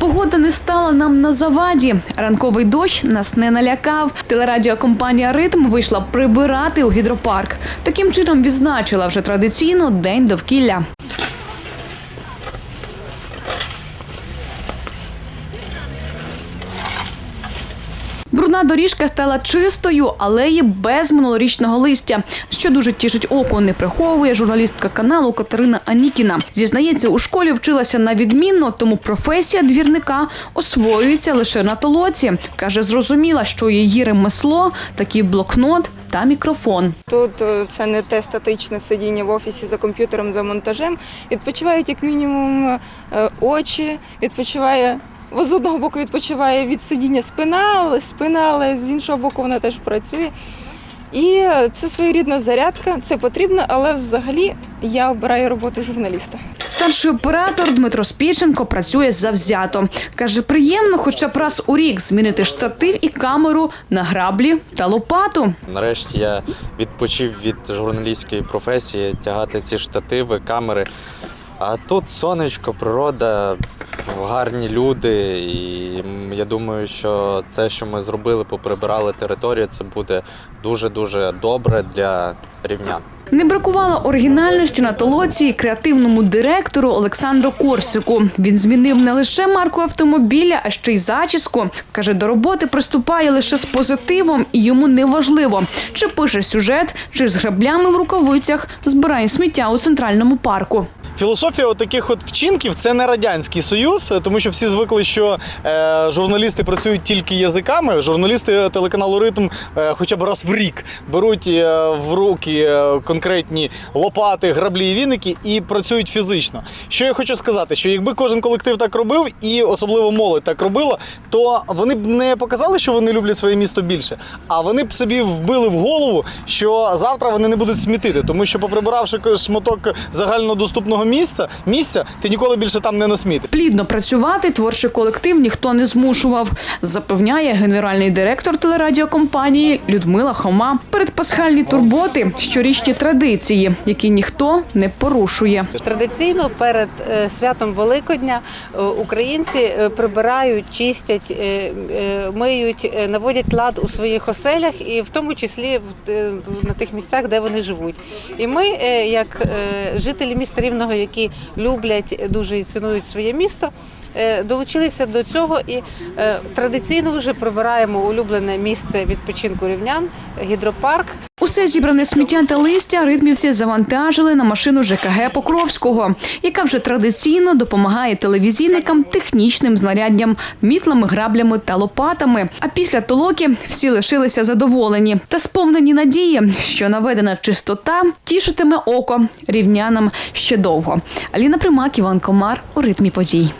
Погода не стала нам на заваді. Ранковий дощ нас не налякав. Телерадіокомпанія Ритм вийшла прибирати у гідропарк. Таким чином відзначила вже традиційно день довкілля. Брудна доріжка стала чистою, алеї без минулорічного листя, що дуже тішить око. Не приховує журналістка каналу Катерина Анікіна. Зізнається, у школі вчилася на відмінно, тому професія двірника освоюється лише на толоці. каже, зрозуміла, що її ремесло такий блокнот та мікрофон. Тут е, це не те статичне сидіння в офісі за комп'ютером за монтажем. Відпочивають як мінімум е, очі, відпочиває. З одного боку відпочиває від сидіння спина, але спина, але з іншого боку вона теж працює. І це своєрідна зарядка, це потрібно, але взагалі я обираю роботу журналіста. Старший оператор Дмитро Спіченко працює завзято. Каже, приємно хоча б раз у рік змінити штатив і камеру на граблі та лопату. Нарешті я відпочив від журналістської професії, тягати ці штативи, камери. А тут сонечко, природа, гарні люди. І я думаю, що це, що ми зробили, поприбирали територію, це буде дуже-дуже добре для рівнян. Не бракувало оригінальності на толоці і креативному директору Олександру Корсику. Він змінив не лише марку автомобіля, а ще й зачіску. Каже, до роботи приступає лише з позитивом, і йому не важливо, чи пише сюжет, чи з граблями в рукавицях збирає сміття у центральному парку. Філософія от таких от вчинків це не радянський союз, тому що всі звикли, що е, журналісти працюють тільки язиками. Журналісти телеканалу Ритм е, хоча б раз в рік беруть е, в руки е, конкретні лопати, граблі і віники і працюють фізично. Що я хочу сказати, що якби кожен колектив так робив, і особливо молодь так робила, то вони б не показали, що вони люблять своє місто більше, а вони б собі вбили в голову, що завтра вони не будуть смітити, тому що поприбиравши шматок загальнодоступного місця, місця, ти ніколи більше там не насмітиш. Плідно працювати творчий колектив ніхто не змушував, запевняє генеральний директор телерадіокомпанії Людмила Хома. Передпасхальні турботи, щорічні традиції, які ніхто не порушує. Традиційно перед е, святом Великодня е, українці е, прибирають, чистять, миють, наводять лад у своїх оселях, і в тому числі в- на тих місцях, де вони живуть. І ми, як жителі міста Рівного, які люблять дуже і цінують своє місто. е, Долучилися до цього і е, традиційно вже прибираємо улюблене місце відпочинку рівнян гідропарк. Усе зібране сміття та листя ритмівці завантажили на машину ЖКГ Покровського, яка вже традиційно допомагає телевізійникам технічним знаряддям, мітлами, граблями та лопатами. А після толоки всі лишилися задоволені та сповнені надії, що наведена чистота тішитиме око рівнянам ще довго. Аліна Примак, Іван Комар у ритмі подій.